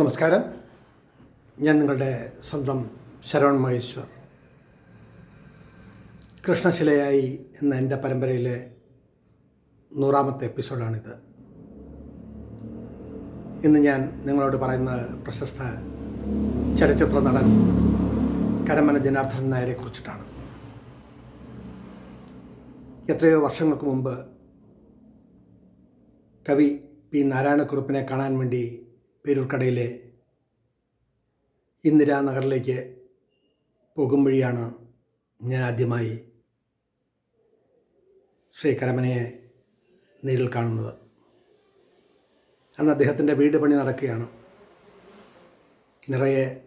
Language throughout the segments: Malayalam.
നമസ്കാരം. ഞാൻ നിങ്ങളുടെ സ്വന്തം ശരവൺ മഹേശ്വർ. കൃഷ്ണശിലയായി എന്ന എന്റെ പരമ്പരയിലെ നൂറാമത്തെ എപ്പിസോഡാണിത്. ഇന്ന് ഞാൻ നിങ്ങളോട് പറയുന്ന പ്രശസ്ത ചലച്ചിത്ര നടൻ കരമന ജനാർദ്ദൻ നായരെ കുറിച്ചിട്ടാണ്. എത്രയോ വർഷങ്ങൾക്ക് മുമ്പ് കവി പി നാരായണക്കുറുപ്പിനെ കാണാൻ വേണ്ടി പേരൂർക്കടയിലെ പോകും വഴിയാണ് ഞാൻ ആദ്യമായി ശ്രീ കരമനയെ നേരിൽ കാണുന്നത്. അന്ന് അദ്ദേഹത്തിന്റെ വീട് പണി നടക്കുകയാണ്. നിറയെ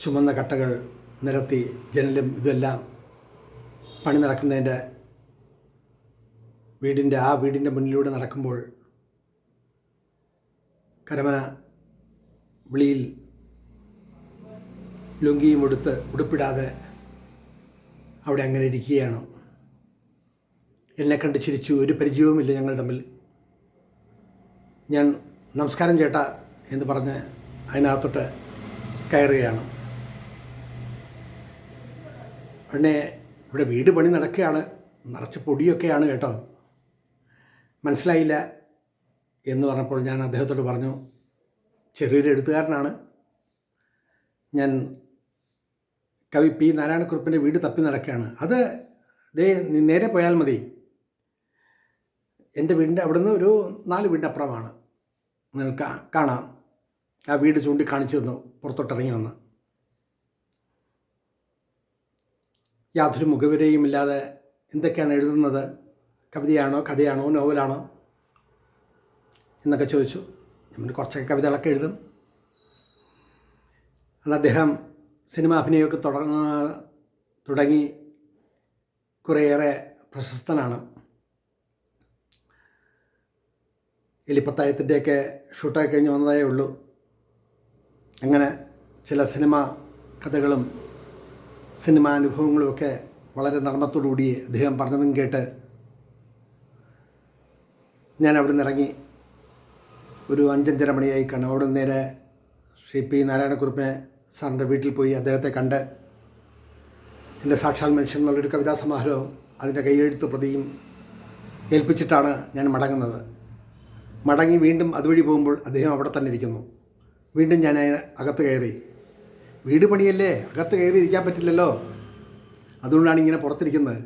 ചുമന്ന കട്ടകൾ നിരത്തി ജനലും ഇതെല്ലാം പണി നടക്കുന്നതിന്റെ വീടിന്റെ ആ വീടിന്റെ മുന്നിലൂടെ നടക്കുമ്പോൾ കരമന വിളിയിൽ ലുങ്കിയും ഉടുത്ത് ഉടുപ്പിടാതെ അവിടെ അങ്ങനെ ഇരിക്കുകയാണ്. എന്നെ കണ്ട് ചിരിച്ചു. ഒരു പരിചയവുമില്ല ഞങ്ങൾ തമ്മിൽ. ഞാൻ നമസ്കാരം ചേട്ടാ എന്ന് പറഞ്ഞ് അതിനകത്തോട്ട് കയറുകയാണ്. ഉടനെ ഇവിടെ വീട് പണി നടക്കുകയാണ്. നിറച്ച് പൊടിയൊക്കെയാണ് കേട്ടോ. മനസ്സിലായില്ല. എന്ന് പറഞ്ഞപ്പോൾ ഞാൻ അദ്ദേഹത്തോട് പറഞ്ഞു ചെറിയൊരു എഴുത്തുകാരനാണ്. ഞാൻ കവി പി നാരായണക്കുറുപ്പിന്റെ വീട് തപ്പി നടക്കുകയാണ്. അത് ദേ നേരെ പോയാൽ മതി. എന്റെ വീടിന്റെ അവിടുന്ന് ഒരു നാല് വീടിന്റെ അപ്പുറമാണ്. നിങ്ങൾക്ക് കാണാം. ആ വീട് ചൂണ്ടി കാണിച്ചു തന്നു പുറത്തോട്ടിറങ്ങി വന്ന്. യാതൊരു മുഖവരെയും ഇല്ലാതെ എന്തൊക്കെയാണ് എഴുതുന്നത്? കവിതയാണോ കഥയാണോ നോവലാണോ? എന്നൊക്കെ ചോദിച്ചു. നമ്മൾ കുറച്ചൊക്കെ കവിതകളൊക്കെ എഴുതും. അന്ന് അദ്ദേഹം സിനിമ അഭിനയമൊക്കെ തുടങ്ങ തുടങ്ങി കുറേയേറെ പ്രശസ്തനാണ്. എലിപ്പത്തായത്തിന്റെയൊക്കെ ഷൂട്ടായി കഴിഞ്ഞ് വന്നതേ ഉള്ളൂ. അങ്ങനെ ചില സിനിമ കഥകളും സിനിമാ അനുഭവങ്ങളുമൊക്കെ വളരെ നർമ്മത്തോടുകൂടി അദ്ദേഹം പറഞ്ഞതും കേട്ട് ഞാൻ അവിടെ നിന്ന് ഇറങ്ങി. ഒരു അഞ്ചഞ്ചര മണിയായി കാണും അവിടെ നേരെ ശ്രീ പി നാരായണക്കുറുപ്പിനെ സാറിന്റെ വീട്ടിൽ പോയി അദ്ദേഹത്തെ കണ്ട് എന്റെ സാക്ഷാൽ മനുഷ്യൻ എന്നുള്ളൊരു കവിതാ സമാഹാരവും അതിന്റെ കൈയെഴുത്ത് പ്രതിയും ഏൽപ്പിച്ചിട്ടാണ് ഞാൻ മടങ്ങുന്നത്. മടങ്ങി വീണ്ടും അതുവഴി പോകുമ്പോൾ അദ്ദേഹം അവിടെ തന്നെ ഇരിക്കുന്നു. വീണ്ടും ഞാൻ അകത്ത് കയറി. വീട് പണിയല്ലേ? അകത്ത് കയറി ഇരിക്കാൻ പറ്റില്ലല്ലോ. അതുകൊണ്ടാണ് ഇങ്ങനെ പുറത്തിരിക്കുന്നത്.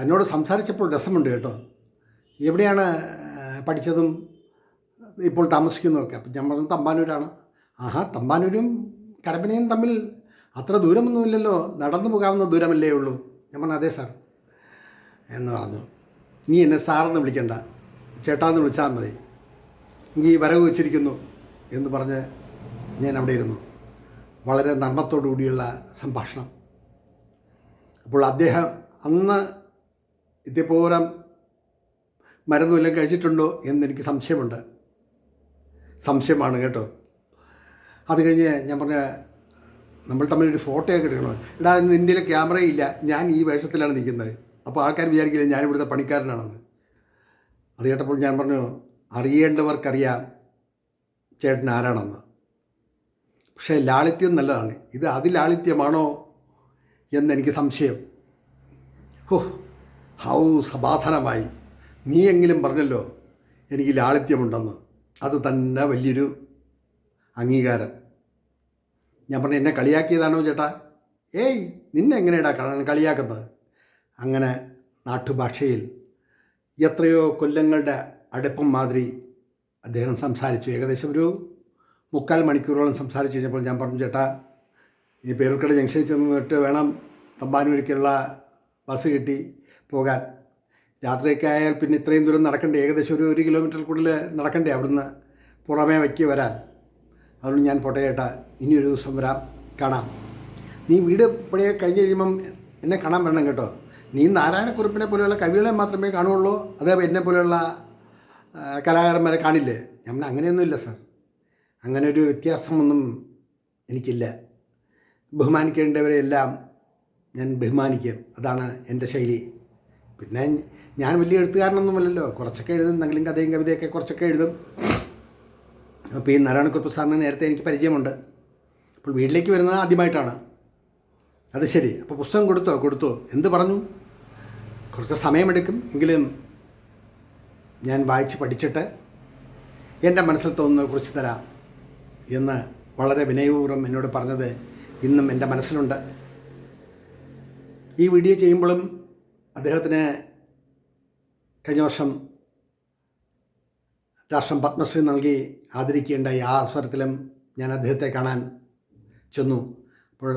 തന്നോട് സംസാരിച്ചപ്പോൾ രസമുണ്ട് കേട്ടോ. എവിടെയാണ് പഠിച്ചതും ഇപ്പോൾ താമസിക്കുന്നതൊക്കെ. അപ്പം ഞാൻ പറഞ്ഞത് തമ്പാനൂരാണ്. ആഹാ തമ്പാനൂരും കരപ്പനയും തമ്മിൽ അത്ര ദൂരമൊന്നുമില്ലല്ലോ. നടന്നു പോകാവുന്ന ദൂരമല്ലേ ഉള്ളൂ. ഞാൻ പറഞ്ഞു അതെ സാർ. എന്ന് പറഞ്ഞു. നീ എന്നെ സാറെന്ന് വിളിക്കണ്ട. ചേട്ടാന്ന് വിളിച്ചാൽ മതി. ഈ വരവ് വെച്ചിരിക്കുന്നു. എന്ന് പറഞ്ഞ് ഞാൻ അവിടെ ഇരുന്നു. വളരെ നർമ്മത്തോടു കൂടിയുള്ള സംഭാഷണം. അപ്പോൾ അദ്ദേഹം അന്ന് ഇതേപോലെ മരുന്നുമെല്ലാം കഴിച്ചിട്ടുണ്ടോ എന്നെനിക്ക് സംശയമുണ്ട്. സംശയമാണ് കേട്ടോ. അത് കഴിഞ്ഞ് ഞാൻ പറഞ്ഞ നമ്മൾ തമ്മിലൊരു ഫോട്ടോയൊക്കെ എടുക്കണം. എടാ ഇന്ത്യയിലെ ക്യാമറയില്ല ഞാൻ ഈ വേഷത്തിലാണ് നിൽക്കുന്നത്. അപ്പോൾ ആൾക്കാർ വിചാരിക്കില്ല ഞാൻ ഇവിടുത്തെ പണിക്കാരനാണെന്ന്. അത് കേട്ടപ്പോൾ ഞാൻ പറഞ്ഞു അറിയേണ്ടവർക്കറിയാം ചേട്ടൻ ആരാണെന്ന്. പക്ഷേ ലാളിത്യം നല്ലതാണ്. ഇത് അതിലാളിത്യമാണോ എന്നെനിക്ക് സംശയം. ഹോ ഹൗ സമാധാനമായി. നീയെങ്കിലും പറഞ്ഞല്ലോ എനിക്ക് ലാളിത്യമുണ്ടെന്ന്. അത് തന്നെ വലിയൊരു അംഗീകാരം. ഞാൻ പറഞ്ഞു എന്നെ കളിയാക്കിയതാണോ ചേട്ടാ? ഏയ് നിന്നെ എങ്ങനെയാടാ കളിയാക്കുന്നത്? അങ്ങനെ നാട്ടുഭാഷയിൽ എത്രയോ കൊല്ലങ്ങളുടെ അടുപ്പം മാതിരി അദ്ദേഹം സംസാരിച്ചു. ഏകദേശം ഒരു മുക്കാൽ മണിക്കൂറോളം സംസാരിച്ചു കഴിഞ്ഞപ്പോൾ ഞാൻ പറഞ്ഞു ചേട്ടാ ഈ പേരുക്കട ജംഗ്ഷനിൽ ചെന്നിട്ട് വേണം തമ്പാനൂരിക്കുള്ള ബസ് കിട്ടി പോകാൻ. രാത്രിയൊക്കെ ആയാൽ പിന്നെ ഇത്രയും ദൂരം നടക്കണ്ടേ? ഏകദേശം ഒരു ഒരു കിലോമീറ്റർ കൂടുതൽ നടക്കണ്ടേ അവിടുന്ന്? പുറമേ വയ്ക്കി വരാൻ. അതുകൊണ്ട് ഞാൻ പോട്ടെ ചേട്ടാ ഇനി ഒരു ദിവസം വരാം. കാണാം. നീ വീട് പണിയെ കഴിഞ്ഞ് കഴിയുമ്പം എന്നെ കാണാൻ വരണം കേട്ടോ. നീ നാരായണക്കുറിപ്പിനെ പോലെയുള്ള കവികളെ മാത്രമേ കാണുള്ളൂ അതേ എന്നെ പോലെയുള്ള കലാകാരന്മാരെ കാണില്ലേ? ഞാൻ അങ്ങനെയൊന്നുമില്ല സർ. അങ്ങനെ ഒരു വ്യത്യാസമൊന്നും എനിക്കില്ല. ബഹുമാനിക്കേണ്ടവരെ എല്ലാം ഞാൻ ബഹുമാനിക്കും. അതാണ് എന്റെ ശൈലി. പിന്നെ ഞാൻ വലിയ എഴുത്തുകാരനൊന്നുമല്ലല്ലോ കുറച്ചൊക്കെ എഴുതും എന്തെങ്കിലും കഥയും കവിതയൊക്കെ കുറച്ചൊക്കെ എഴുതും. അപ്പോൾ ഈ നാരായണക്കുറുപ്പ് സാറിന് നേരത്തെ എനിക്ക് പരിചയമുണ്ട്. അപ്പോൾ വീട്ടിലേക്ക് വരുന്നത് ആദ്യമായിട്ടാണ്. അത് ശരി. അപ്പോൾ പുസ്തകം കൊടുത്തോ? കൊടുത്തോ. എന്ത് പറഞ്ഞു? കുറച്ച് സമയമെടുക്കും. എങ്കിലും ഞാൻ വായിച്ച് പഠിച്ചിട്ട് എന്റെ മനസ്സിൽ തോന്നുന്നത് കുറിച്ച് തരാം എന്ന് വളരെ വിനയപൂർവം എന്നോട് പറഞ്ഞത് ഇന്നും എന്റെ മനസ്സിലുണ്ട്. ഈ വീഡിയോ ചെയ്യുമ്പോഴും അദ്ദേഹത്തിന് കഴിഞ്ഞ വർഷം രാഷ്ട്രം പത്മശ്രീ നൽകി ആദരിക്കേണ്ട ആ സ്വരത്തിലും ഞാൻ അദ്ദേഹത്തെ കാണാൻ ചെന്നു. അപ്പോൾ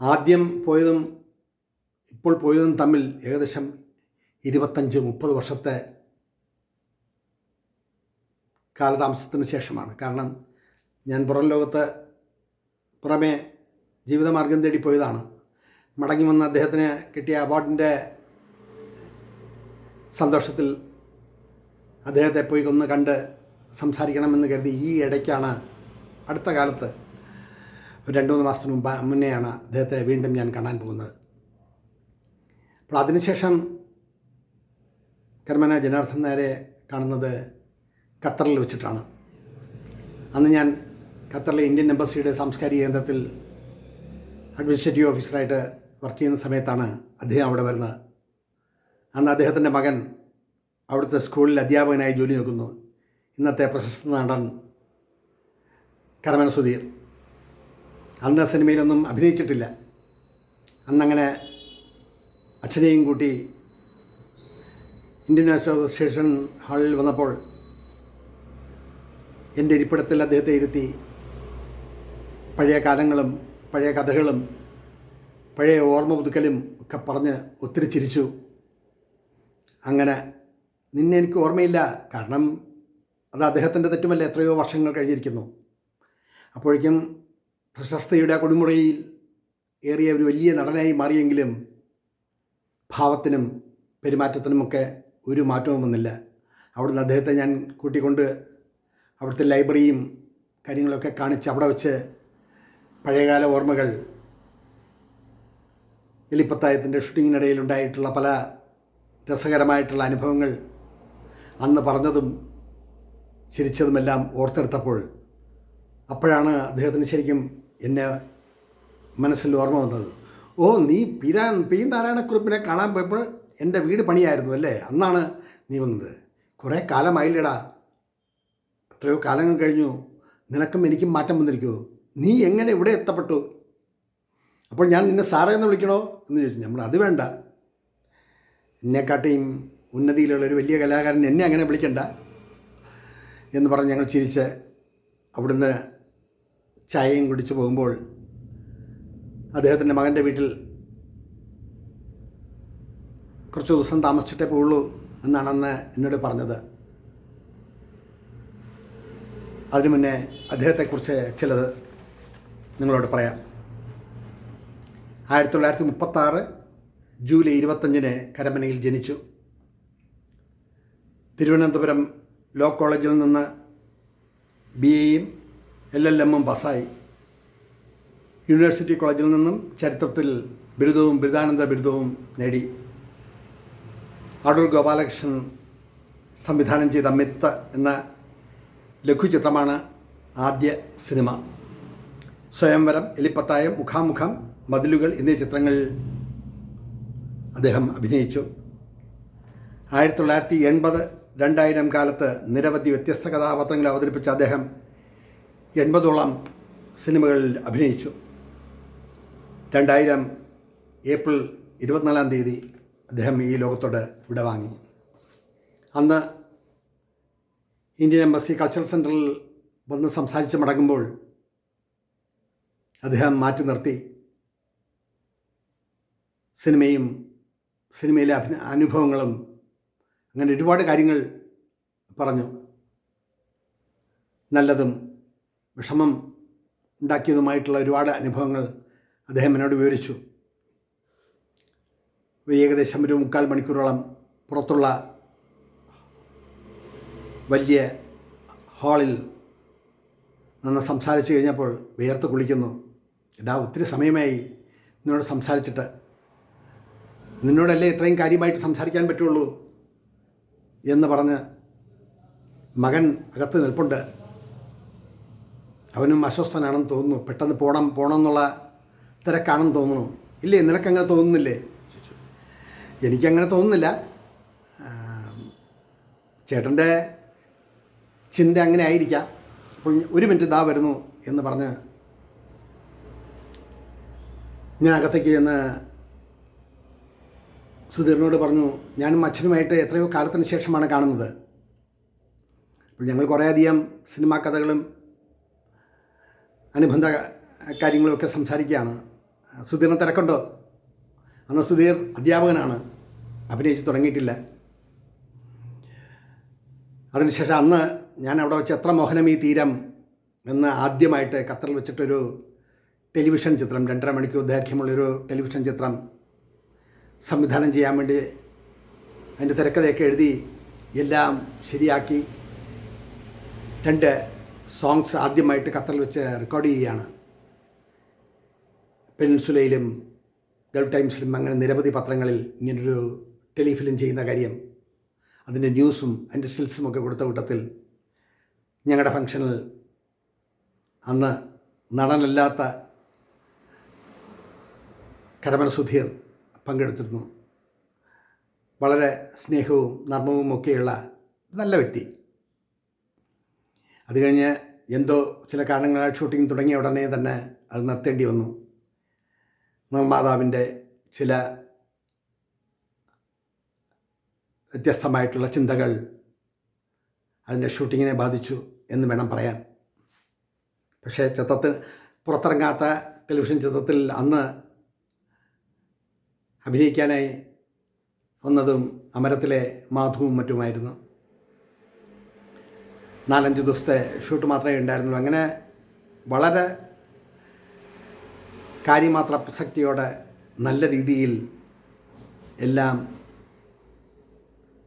ആദ്യം പോയതും ഇപ്പോൾ പോയതും തമ്മിൽ ഏകദേശം ഇരുപത്തഞ്ച് മുപ്പത് വർഷത്തെ കാലതാമസത്തിന് ശേഷമാണ്. കാരണം ഞാൻ പുറം ലോകത്ത് പുറമേ ജീവിതമാർഗം തേടി പോയതാണ്. മടങ്ങി വന്ന അദ്ദേഹത്തിന് കിട്ടിയ അവാർഡിന്റെ സന്തോഷത്തിൽ അദ്ദേഹത്തെ പോയി ഒന്ന് കണ്ട് സംസാരിക്കണമെന്ന് കരുതി ഈ ഇടയ്ക്കാണ് അടുത്ത കാലത്ത് രണ്ട് മൂന്ന് മാസത്തിന് മുമ്പ് മുന്നെയാണ് അദ്ദേഹത്തെ വീണ്ടും ഞാൻ കാണാൻ പോകുന്നത്. അപ്പോൾ അതിനുശേഷം കർമ്മന ജനാർദ്ദൻ നേരെ കാണുന്നത് ഖത്തറിൽ വെച്ചിട്ടാണ്. അന്ന് ഞാൻ ഖത്തറിലെ ഇന്ത്യൻ എംബസിയുടെ സാംസ്കാരിക കേന്ദ്രത്തിൽ അഡ്മിനിസ്ട്രേറ്റീവ് ഓഫീസറായിട്ട് വർക്ക് ചെയ്യുന്ന സമയത്താണ് അദ്ദേഹം അവിടെ വരുന്നത്. അന്ന് അദ്ദേഹത്തിന്റെ മകൻ അവിടുത്തെ സ്കൂളിൽ അധ്യാപകനായി ജോലി നോക്കുന്നു. ഇന്നത്തെ പ്രശസ്ത നടൻ കരമന സുധീർ. അന്ന് സിനിമയിലൊന്നും അഭിനയിച്ചിട്ടില്ല. അന്നങ്ങനെ അച്ഛനെയും കൂട്ടി ഇന്ത്യൻ സ്റ്റേഷൻ ഹാളിൽ വന്നപ്പോൾ എന്റെ ഇരിപ്പിടത്തിൽ അദ്ദേഹത്തെ ഇരുത്തി പഴയ കാലങ്ങളും പഴയ കഥകളും പഴയ ഓർമ്മ പുതുക്കലും ഒക്കെ പറഞ്ഞ് ഒത്തിരി ചിരിച്ചു. അങ്ങനെ നിന്നെ എനിക്ക് ഓർമ്മയില്ല. കാരണം അത് അദ്ദേഹത്തിന്റെ തെറ്റുമല്ല? എത്രയോ വർഷങ്ങൾ കഴിഞ്ഞിരിക്കുന്നു. അപ്പോഴേക്കും പ്രശസ്തയുടെ കൊടുമുറയിൽ ഏറിയ ഒരു വലിയ നടനായി മാറിയെങ്കിലും ഭാവത്തിനും പെരുമാറ്റത്തിനുമൊക്കെ ഒരു മാറ്റവും വന്നില്ല. അവിടുന്ന് അദ്ദേഹത്തെ ഞാൻ കൂട്ടിക്കൊണ്ട് അവിടുത്തെ ലൈബ്രറിയും കാര്യങ്ങളൊക്കെ കാണിച്ച് അവിടെ വെച്ച് പഴയകാല ഓർമ്മകൾ എലിപ്പത്തായത്തിന്റെ ഷൂട്ടിങ്ങിനിടയിൽ ഉണ്ടായിട്ടുള്ള പല രസകരമായിട്ടുള്ള അനുഭവങ്ങൾ അന്ന് പറഞ്ഞതും ചിരിച്ചതുമെല്ലാം ഓർത്തെടുത്തപ്പോൾ അപ്പോഴാണ് അദ്ദേഹത്തിന് ശരിക്കും എന്നെ മനസ്സിൽ ഓർമ്മ വന്നത്. ഓ നീ പീരാ പി നാരായണക്കുറിപ്പിനെ കാണാൻ പോയപ്പോൾ എന്റെ വീട് പണിയായിരുന്നു അല്ലേ? അന്നാണ് നീ വന്നത്. കുറേ കാലമായില്ലടാ. എത്രയോ കാലങ്ങൾ കഴിഞ്ഞു. നിനക്കും എനിക്കും മാറ്റം വന്നിരിക്കുമോ നീ എങ്ങനെ ഇവിടെ എത്തപ്പെട്ടു? അപ്പോൾ ഞാൻ നിന്നെ സാറേ എന്ന് വിളിക്കണോ? എന്ന് ചോദിച്ചു. നമ്മൾ അത് വേണ്ട. എന്നെക്കാട്ടിയും ഉന്നതിയിലുള്ള ഒരു വലിയ കലാകാരൻ എന്നെ അങ്ങനെ വിളിക്കണ്ട എന്ന് പറഞ്ഞ് ഞങ്ങൾ ചിരിച്ച് അവിടുന്ന് ചായയും കുടിച്ച് പോകുമ്പോൾ അദ്ദേഹത്തിന്റെ മകന്റെ വീട്ടിൽ കുറച്ച് ദിവസം താമസിച്ചിട്ടേ പോവുള്ളൂ എന്നാണ് അന്ന് എന്നോട് പറഞ്ഞത്. അതിനു മുന്നേ അദ്ദേഹത്തെക്കുറിച്ച് ചിലത് നിങ്ങളോട് പറയാം. ആയിരത്തി തൊള്ളായിരത്തി മുപ്പത്താറ് ജൂലൈ ഇരുപത്തഞ്ചിന് കരമനയിൽ ജനിച്ചു. തിരുവനന്തപുരം ലോ കോളേജിൽ നിന്ന് ബി എയും എൽ എൽ എമ്മും പാസ്സായി. യൂണിവേഴ്സിറ്റി കോളേജിൽ നിന്നും ചരിത്രത്തിൽ ബിരുദവും ബിരുദാനന്ദ ബിരുദവും നേടി. അടൂർ ഗോപാലകൃഷ്ണൻ സംവിധാനം ചെയ്ത മിത്ത് എന്ന ലഘുചിത്രമാണ് ആദ്യ സിനിമ. സ്വയംവരം എലിപ്പത്തായം മുഖാമുഖം മതിലുകൾ എന്നീ ചിത്രങ്ങളിൽ അദ്ദേഹം അഭിനയിച്ചു. ആയിരത്തി തൊള്ളായിരത്തി എൺപത് രണ്ടായിരം കാലത്ത് നിരവധി വ്യത്യസ്ത കഥാപാത്രങ്ങൾ അവതരിപ്പിച്ച അദ്ദേഹം എൺപതോളം സിനിമകളിൽ അഭിനയിച്ചു. രണ്ടായിരം ഏപ്രിൽ ഇരുപത്തിനാലാം തീയതി അദ്ദേഹം ഈ ലോകത്തോട് വിടവാങ്ങി. അന്ന് ഇന്ത്യൻ എംബസി കൾച്ചറൽ സെന്ററിൽ വന്ന് സംസാരിച്ച് മടങ്ങുമ്പോൾ അദ്ദേഹം മാറ്റി നിർത്തി. സിനിമയും സിനിമയിലെ അഭിന അനുഭവങ്ങളും അങ്ങനെ ഒരുപാട് കാര്യങ്ങൾ പറഞ്ഞു. നല്ലതും വിഷമം ഉണ്ടാക്കിയതുമായിട്ടുള്ള ഒരുപാട് അനുഭവങ്ങൾ അദ്ദേഹം എന്നോട് വിവരിച്ചു. ഏകദേശം ഒരു മുക്കാൽ മണിക്കൂറോളം പുറത്തുള്ള വലിയ ഹാളിൽ നിന്ന് സംസാരിച്ചു കഴിഞ്ഞപ്പോൾ വിയർത്ത് കുളിക്കുന്നു. എടാ ഒത്തിരി സമയമായി നിന്നോട് സംസാരിച്ചിട്ട് നിന്നോടല്ലേ ഇത്രയും കാര്യമായിട്ട് സംസാരിക്കാൻ പറ്റുള്ളൂ? എന്ന് പറഞ്ഞ് മകൻ അകത്ത് നിൽപ്പുണ്ട്. അവനും അസ്വസ്ഥനാണെന്ന് തോന്നുന്നു. പെട്ടെന്ന് പോണം പോണം എന്നുള്ള തിരക്കാണെന്ന് തോന്നുന്നു. ഇല്ലേ നിനക്കങ്ങനെ തോന്നുന്നില്ലേ. എനിക്കങ്ങനെ തോന്നുന്നില്ല. ചേട്ടന്റെ ചിന്ത അങ്ങനെ ആയിരിക്കാം. അപ്പോൾ ഒരു മിനിറ്റ് ഇതാ വരുന്നു എന്ന് പറഞ്ഞ് ഞാൻ അകത്തേക്ക് ചെന്ന് സുധീറിനോട് പറഞ്ഞു ഞാനും അച്ഛനുമായിട്ട് എത്രയോ കാലത്തിന് ശേഷമാണ് കാണുന്നത്. അപ്പോൾ ഞങ്ങൾ കുറേയധികം സിനിമാ കഥകളും അനുബന്ധ കാര്യങ്ങളുമൊക്കെ സംസാരിക്കുകയാണ്. സുധീറിന് തിരക്കുണ്ടോ? അന്ന് സുധീർ അധ്യാപകനാണ്. അഭിനയിച്ച് തുടങ്ങിയിട്ടില്ല. അതിനുശേഷം അന്ന് ഞാൻ അവിടെ വെച്ച് എത്ര മോഹനം ഈ തീരം എന്ന് ആദ്യമായിട്ട് ഖത്തറിൽ വെച്ചിട്ടൊരു ടെലിവിഷൻ ചിത്രം രണ്ടര മണിക്കൂർ ദൈർഘ്യമുള്ളൊരു ടെലിവിഷൻ ചിത്രം സംവിധാനം ചെയ്യാൻ വേണ്ടി അതിന്റെ തിരക്കഥയൊക്കെ എഴുതി എല്ലാം ശരിയാക്കി രണ്ട് സോങ്സ് ആദ്യമായിട്ട് ഖത്തറിൽ വെച്ച് റെക്കോർഡ് ചെയ്യുകയാണ്. പെൻസുലയിലും ഗൾഫ് ടൈംസിലും അങ്ങനെ നിരവധി പത്രങ്ങളിൽ ഇങ്ങനൊരു ടെലിഫിലിം ചെയ്യുന്ന കാര്യം അതിന്റെ ന്യൂസും അതിന്റെ സ്റ്റിൽസും ഒക്കെ കൊടുത്ത കൂട്ടത്തിൽ ഞങ്ങളുടെ ഫംഗ്ഷനിൽ അന്ന് നടനല്ലാത്ത കരമന സുധീർ പങ്കെടുത്തിരുന്നു. വളരെ സ്നേഹവും നർമ്മവും ഒക്കെയുള്ള നല്ല വ്യക്തി. അത് കഴിഞ്ഞ് എന്തോ ചില കാരണങ്ങളാൽ ഷൂട്ടിംഗ് തുടങ്ങിയ ഉടനെ തന്നെ അത് നിർത്തേണ്ടി വന്നു. നിർമ്മാതാവിന്റെ ചില വ്യത്യസ്തമായിട്ടുള്ള ചിന്തകൾ അതിന്റെ ഷൂട്ടിങ്ങിനെ ബാധിച്ചു എന്ന് വേണം പറയാൻ. പക്ഷേ ചിത്രത്തിൽ പുറത്തിറങ്ങാത്ത ടെലിവിഷൻ ചിത്രത്തിൽ അന്ന് അഭിനയിക്കാനായി വന്നതും അമരത്തിലെ മാധുവും മറ്റുമായിരുന്നു. നാലഞ്ച് ദിവസത്തെ ഷൂട്ട് മാത്രമേ ഉണ്ടായിരുന്നുള്ളൂ. അങ്ങനെ വളരെ കാര്യമാത്ര പ്രസക്തിയോടെ നല്ല രീതിയിൽ എല്ലാം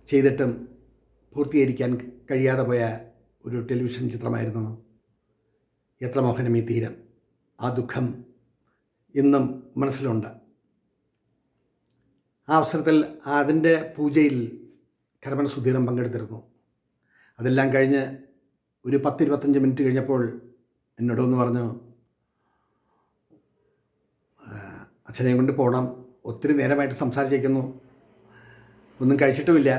ചെയ്തിട്ടും പൂർത്തീകരിക്കാൻ കഴിയാതെ പോയ ഒരു ടെലിവിഷൻ ചിത്രമായിരുന്നു എത്ര മോഹനം ഈ തീരം. ആ ദുഃഖം ഇന്നും മനസ്സിലുണ്ട്. ആ അവസരത്തിൽ അതിന്റെ പൂജയിൽ കരമന സുധീരൻ പങ്കെടുത്തിരുന്നു. അതെല്ലാം കഴിഞ്ഞ് ഒരു പത്തിരുപത്തഞ്ച് മിനിറ്റ് കഴിഞ്ഞപ്പോൾ എന്നോടൊന്ന് പറഞ്ഞു അച്ഛനെ കൊണ്ട് പോകണം ഒത്തിരി നേരമായിട്ട് സംസാരിച്ചിരിക്കുന്നു. ഒന്നും കഴിച്ചിട്ടുമില്ല.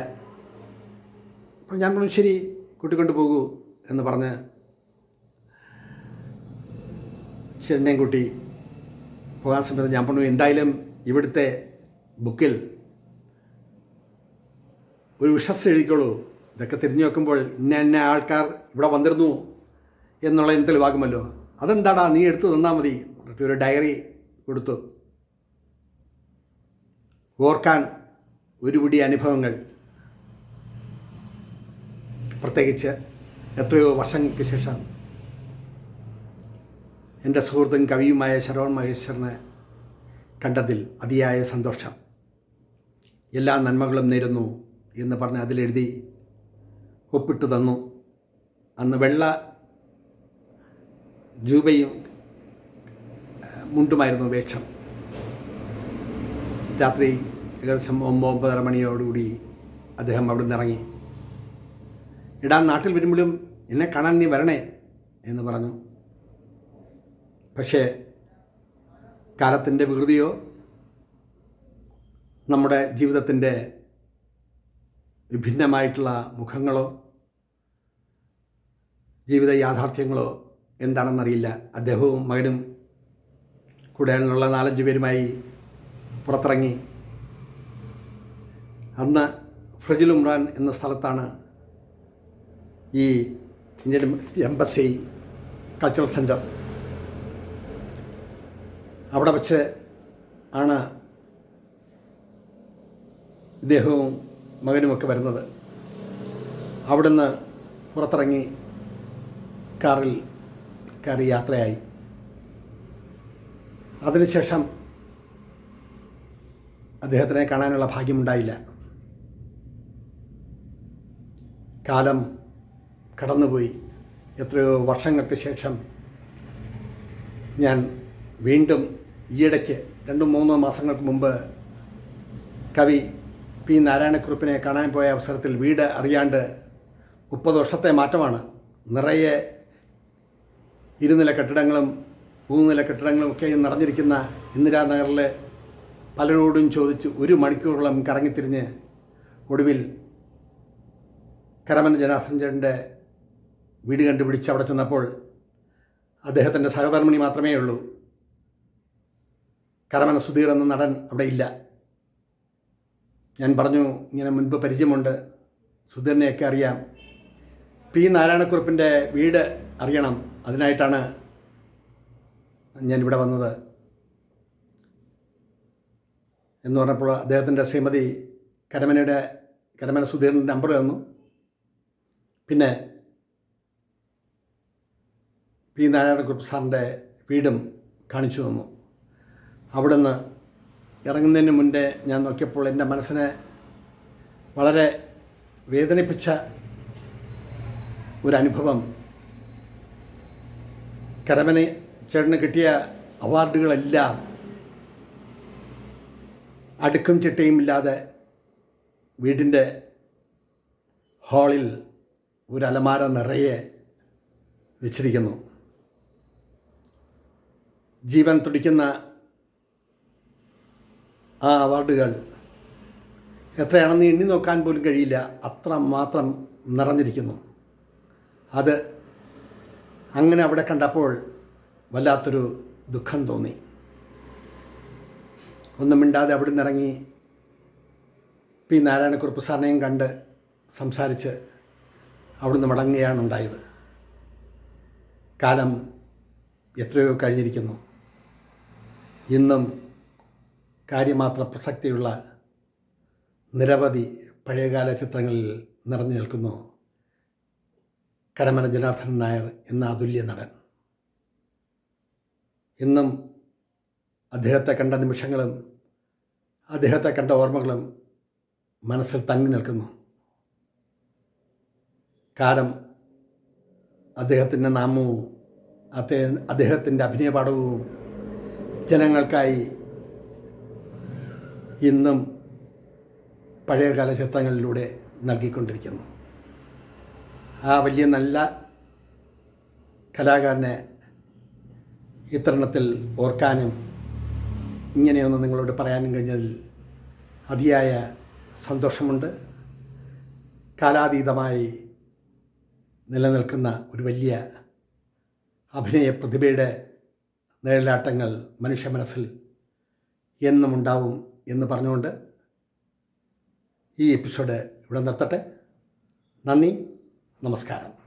അപ്പോൾ ഞാൻ പറഞ്ഞു ശരി കൂട്ടിക്കൊണ്ട് പോകൂ എന്ന് പറഞ്ഞ് ചെന്നൈയും കൂട്ടി പോകാൻ സമയത്ത് ഞാൻ പറഞ്ഞു എന്തായാലും ഇവിടുത്തെ ബുക്കിൽ ഒരു വിഷസ് എഴുതിക്കോളൂ ഇതൊക്കെ തിരിഞ്ഞു നോക്കുമ്പോൾ ഇന്ന ഇന്ന ആൾക്കാർ ഇവിടെ വന്നിരുന്നു എന്നുള്ളതിന് തെളിവാകുമല്ലോ. അതെന്താടാ നീ എടുത്തു തന്നാൽ മതി ഒരു ഡയറി കൊടുത്തു. ഓർക്കാൻ ഒരു പിടി അനുഭവങ്ങൾ. പ്രത്യേകിച്ച് എത്രയോ വർഷങ്ങൾക്ക് ശേഷം എന്റെ സുഹൃത്തും കവിയുമായ ശരവൺ മഹേശ്വരനെ കണ്ടതിൽ അതിയായ സന്തോഷം. എല്ലാ നന്മകളും നേരുന്നു എന്ന് പറഞ്ഞ് അതിലെഴുതി ഒപ്പിട്ട് തന്നു. അന്ന് വെള്ള രൂപയും മുണ്ടുമായിരുന്നു വേഷം. രാത്രി ഏകദേശം ഒമ്പത് ഒമ്പതര മണിയോടുകൂടി അദ്ദേഹം അവിടെ നിന്ന് ഇറങ്ങി. ഇടാൻ നാട്ടിൽ വരുമ്പോഴും എന്നെ കാണാൻ നീ വരണേ എന്ന് പറഞ്ഞു. പക്ഷേ കാലത്തിന്റെ വികൃതിയോ നമ്മുടെ ജീവിതത്തിന്റെ വിഭിന്നമായിട്ടുള്ള മുഖങ്ങളോ ജീവിത യാഥാർത്ഥ്യങ്ങളോ എന്താണെന്നറിയില്ല. അദ്ദേഹവും മകനും കൂടെയുള്ള നാലഞ്ച് പേരുമായി പുറത്തിറങ്ങി. അന്ന് ഫ്രജിൽ ഉമ്രാൻ എന്ന സ്ഥലത്താണ് ഈ ഇന്ത്യൻ എംബസി കൾച്ചറൽ സെന്റർ അവിടെ വച്ച് ആണ് ഇദ്ദേഹവും മകനുമൊക്കെ വരുന്നത്. അവിടുന്ന് പുറത്തിറങ്ങി കാറിൽ കയറി യാത്രയായി. അതിനുശേഷം അദ്ദേഹത്തിനെ കാണാനുള്ള ഭാഗ്യമുണ്ടായില്ല. കാലം കടന്നുപോയി. എത്രയോ വർഷങ്ങൾക്ക് ശേഷം ഞാൻ വീണ്ടും ഈയിടയ്ക്ക് രണ്ടും മൂന്നോ മാസങ്ങൾക്ക് മുമ്പ് കവി പി നാരായണക്കുറുപ്പിനെ കാണാൻ പോയ അവസരത്തിൽ വീട് അറിയാണ്ട് മുപ്പത് വർഷത്തെ മാറ്റമാണ്. നിറയെ ഇരുനില കെട്ടിടങ്ങളും മൂന്ന് നില കെട്ടിടങ്ങളും ഒക്കെ നിറഞ്ഞിരിക്കുന്ന ഇന്ദിരാനഗറിലെ പലരോടും ചോദിച്ച് ഒരു മണിക്കൂറോളം കറങ്ങിത്തിരിഞ്ഞ് ഒടുവിൽ കരമന ജനാർദ്ദൻ വീട് കണ്ടുപിടിച്ച് അവിടെ ചെന്നപ്പോൾ അദ്ദേഹത്തിന്റെ സഹധർമ്മിണി മാത്രമേ ഉള്ളൂ കരമന സുധീർ എന്ന നടൻ അവിടെ ഇല്ല. ഞാൻ പറഞ്ഞു ഇങ്ങനെ മുൻപ് പരിചയമുണ്ട്. സുധീറിനെയൊക്കെ അറിയാം. പി. നാരായണക്കുറുപ്പിന്റെ വീട് അറിയണം. അതിനായിട്ടാണ് ഞാനിവിടെ വന്നത്. എന്ന് പറഞ്ഞപ്പോൾ അദ്ദേഹത്തിന്റെ ശ്രീമതി കരമനയുടെ കരമന സുധീറിന്റെ നമ്പർ തന്നു. പിന്നെ പി. നാരായണക്കുറുപ്പ് സാറിന്റെ വീടും കാണിച്ചു തന്നു. അവിടുന്ന് ഇറങ്ങുന്നതിന് മുൻപേ ഞാൻ നോക്കിയപ്പോൾ എന്റെ മനസ്സിനെ വളരെ വേദനിപ്പിച്ച ഒരു അനുഭവം. കരമന ചേട്ടന് കിട്ടിയ അവാർഡുകളെല്ലാം അടുക്കും ചിട്ടയുമില്ലാതെ വീടിന്റെ ഹാളിൽ ഒരു അലമാര നിറയെ വെച്ചിരിക്കുന്നു. ജീവൻ തുടിക്കുന്ന ആ അവാർഡുകൾ. എത്രയാണെന്ന് എണ്ണി നോക്കാൻ പോലും കഴിയില്ല. അത്ര മാത്രം നിറഞ്ഞിരിക്കുന്നു. അത് അങ്ങനെ അവിടെ കണ്ടപ്പോൾ വല്ലാത്തൊരു ദുഃഖം തോന്നി. ഒന്നും മിണ്ടാതെ അവിടെ നിന്നിറങ്ങി പി നാരായണക്കുറുപ്പ് സാറിനെയും കണ്ട് സംസാരിച്ച് അവിടുന്ന് മടങ്ങുകയാണ് ഉണ്ടായത്. കാലം എത്രയോ കഴിഞ്ഞിരിക്കുന്നു. ഇന്നും കാര്യമാത്ര പ്രസക്തിയുള്ള നിരവധി പഴയകാല ചിത്രങ്ങളിൽ നിറഞ്ഞു നിൽക്കുന്നു കരമന ജനാർദ്ദനൻ നായർ എന്ന അതുല്യ നടൻ. ഇന്നും അദ്ദേഹത്തെ കണ്ട നിമിഷങ്ങളും അദ്ദേഹത്തെ കണ്ട ഓർമ്മകളും മനസ്സിൽ തങ്ങി നിൽക്കുന്നു. കാലം അദ്ദേഹത്തിന്റെ നാമവും അദ്ദേഹം അദ്ദേഹത്തിന്റെ അഭിനയപാഠവും ജനങ്ങൾക്കായി ഇന്നും പഴയകാല ചിത്രങ്ങളിലൂടെ നൽകിക്കൊണ്ടിരിക്കുന്നു. ആ വലിയ നല്ല കലാകാരനെ ഇത്തരണത്തിൽ ഓർക്കാനും ഇങ്ങനെയൊന്ന് നിങ്ങളോട് പറയാനും കഴിഞ്ഞതിൽ അതിയായ സന്തോഷമുണ്ട്. കാലാതീതമായി നിലനിൽക്കുന്ന ഒരു വലിയ അഭിനയ പ്രതിഭയുടെ നിഴലാട്ടങ്ങൾ മനുഷ്യ മനസ്സിൽ എന്നും ഉണ്ടാവും എന്ന് പറഞ്ഞുകൊണ്ട് ഈ എപ്പിസോഡ് ഇവിടെ നിർത്തട്ടെ. നന്ദി നമസ്കാരം.